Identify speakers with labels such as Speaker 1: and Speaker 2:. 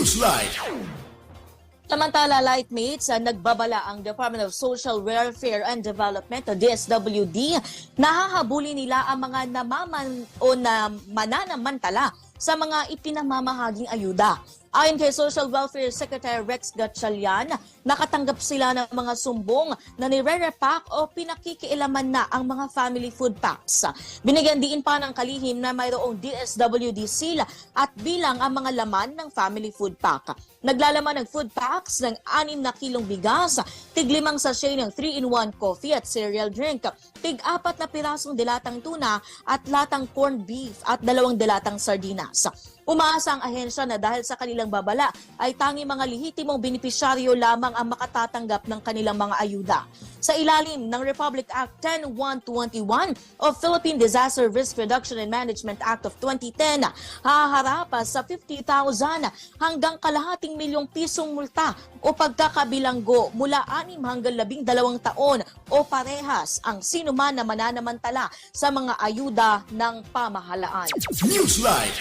Speaker 1: Newsline.
Speaker 2: Samantala, Lightmates, ah, nagbabala ang Department of Social Welfare and Development o DSWD na hahabulin nila ang mga namaman o na mananamantala sa mga ipinamamahaging ayuda. Ayon kay Social Welfare Secretary Rex Gatchalian, nakatanggap sila ng mga sumbong na nire-repack o pinakikialaman na ang mga family food packs. Binigyan diin pa ng kalihim na mayroong DSWD seal at bilang ang mga laman ng family food pack. Naglalaman ng food packs ng 6 na kilong bigas, tig limang sachet ng 3-in-1 coffee at cereal drink, tig apat na pirasong dilatang tuna at latang corned beef at dalawang dilatang sardinas. Umaasa ang ahensya na dahil sa kanilang babala ay tangi mga lehitimong benepisyaryo lamang ang makatatanggap ng kanilang mga ayuda. Sa ilalim ng Republic Act 10121 o Philippine Disaster Risk Reduction and Management Act of 2010, haharap sa 50,000 hanggang kalahating milyong pisong multa o pagkakabilanggo mula 6 hanggang 12 taon o parehas ang sino man na mananamantala sa mga ayuda ng pamahalaan.
Speaker 1: Newsline.